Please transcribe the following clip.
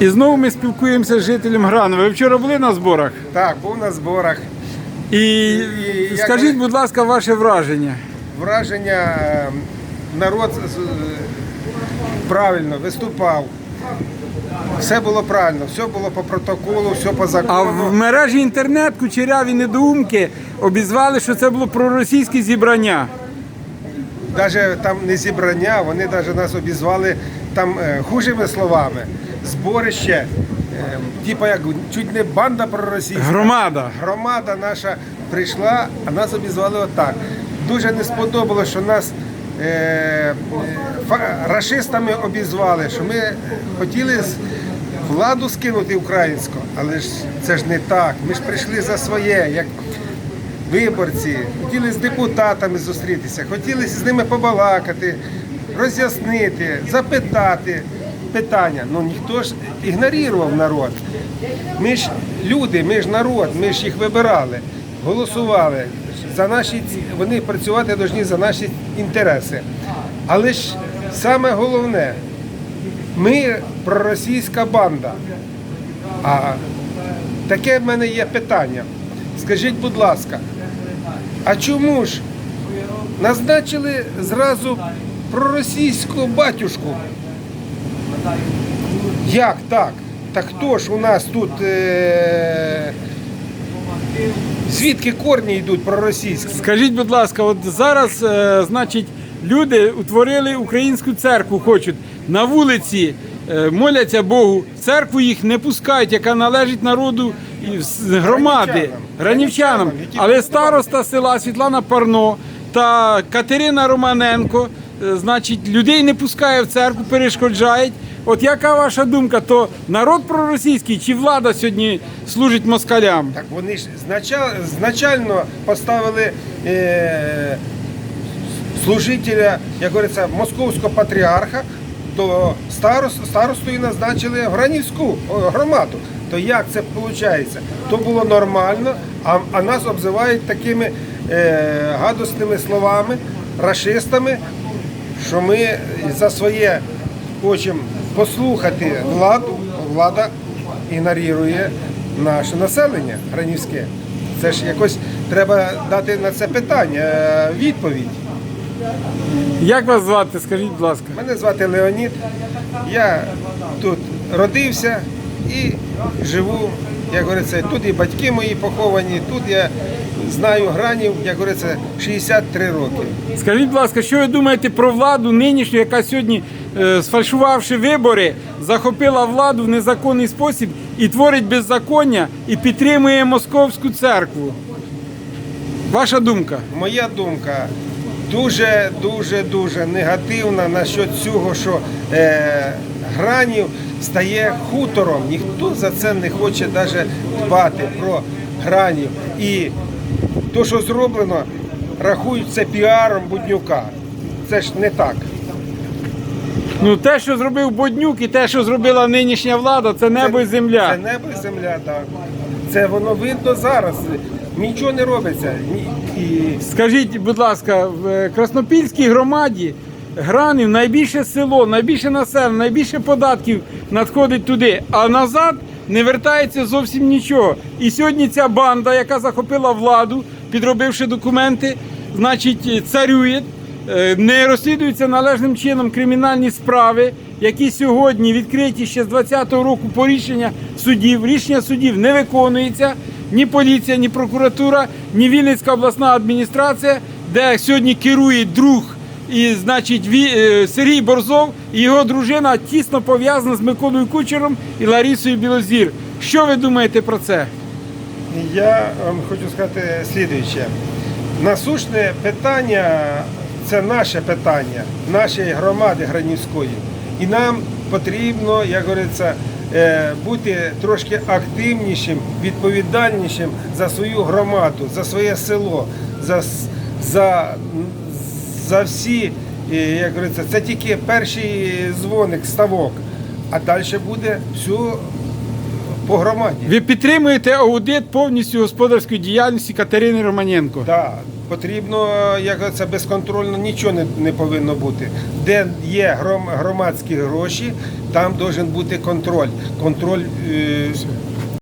І знову ми спілкуємося з жителем Граново. Ви вчора були на зборах? Так, був на зборах. І, І скажіть, ви- будь ласка, ваше враження. Враження е, народ з- з- правильно виступав. Все було правильно, все було по протоколу, все по А закону. в мережі інтернет кучеряві недоумки обізвали, що це було проросійське зібрання. Навіть там не зібрання, вони навіть нас обізвали там е, хужими словами. Зборище, типа як чуть не банда проросійська. Громада. Громада наша прийшла, а нас обізвали отак. Дуже не сподобалося, що нас е, рашистами обізвали, що ми хотіли владу скинути українську, але ж це ж не так. Ми ж прийшли за своє, як виборці, хотіли з депутатами зустрітися, хотіли з ними побалакати, роз'яснити, запитати питання. Ну ніхто ж ігнорував народ. Ми ж люди, ми ж народ, ми ж їх вибирали, голосували. За наші, вони працювати повинні за наші інтереси. Але ж саме головне, ми проросійська банда. А таке в мене є питання. Скажіть, будь ласка, а чому ж назначили зразу проросійського батюшку? Як так? Так хто ж у нас тут е- звідки корні йдуть проросійські? Скажіть, будь ласка, от зараз, е, значить, люди утворили українську церкву, хочуть на вулиці, е, моляться Богу. В церкву їх не пускають, яка належить народу і з громади, Гранівчанам. гранівчанам. Гранівчанам, які Але староста села Світлана Парно та Катерина Романенко, е, значить, людей не пускає в церкву, перешкоджають. От яка ваша думка? То народ проросійський чи влада сьогодні служить москалям? Так вони ж знача- значально поставили е- служителя, як говориться, московського патріарха до старос, старостою назначили Гранівську громаду. То як це виходить? То було нормально, а, а нас обзивають такими е, гадосними словами, рашистами, що ми за своє хочемо послухати владу, влада ігнорує наше населення гранівське. Це ж якось треба дати на це питання е, відповідь. Як вас звати? Скажіть, будь ласка. Мене звати Леонід. Я тут родився і живу, як говориться, тут і батьки мої поховані, тут я знаю гранів, як говориться, 63 роки. Скажіть, будь ласка, що ви думаєте про владу нинішню, яка сьогодні, е, сфальшувавши вибори, захопила владу в незаконний спосіб і творить беззаконня і підтримує московську церкву? Ваша думка? Моя думка дуже, дуже, дуже негативна насчет цього, що е, гранів стає хутором. Ніхто за це не хоче навіть дбати про гранів. І то, що зроблено, рахують це піаром Буднюка. Це ж не так. Ну, те, що зробив Боднюк, і те, що зробила нинішня влада, це небо і земля. Це небо і земля, так. Це воно видно зараз. Нічого не робиться. Ні- І Скажіть, будь ласка, в е, Краснопільській громаді Гранів найбільше село, найбільше населення, найбільше податків надходить туди, а назад не вертається зовсім нічого. І сьогодні ця банда, яка захопила владу, підробивши документи, значить, царює, е, не розслідуються належним чином кримінальні справи, які сьогодні відкриті ще з 20-го року по рішення судів. Рішення судів не виконується ні поліція, ні прокуратура, ні Вінницька обласна адміністрація, де сьогодні керує друг і, значить, е, Сергій Борзов і його дружина тісно пов'язана з Миколою Кучером і Ларісою Білозір. Що ви думаєте про це? Я вам хочу сказати слідуюче. Насущне питання це наше питання, нашої громади Гранівської. І нам потрібно, як говориться, е, бути трошки активнішим, відповідальнішим за свою громаду, за своє село, за, за, за всі, е, як говориться, це тільки перший дзвоник, ставок, а далі буде все по громаді. Ви підтримуєте аудит повністю господарської діяльності Катерини Романенко? Да, потрібно, як це безконтрольно, нічого не, не повинно бути. Де є гром, громадські гроші, там має бути контроль. Контроль е,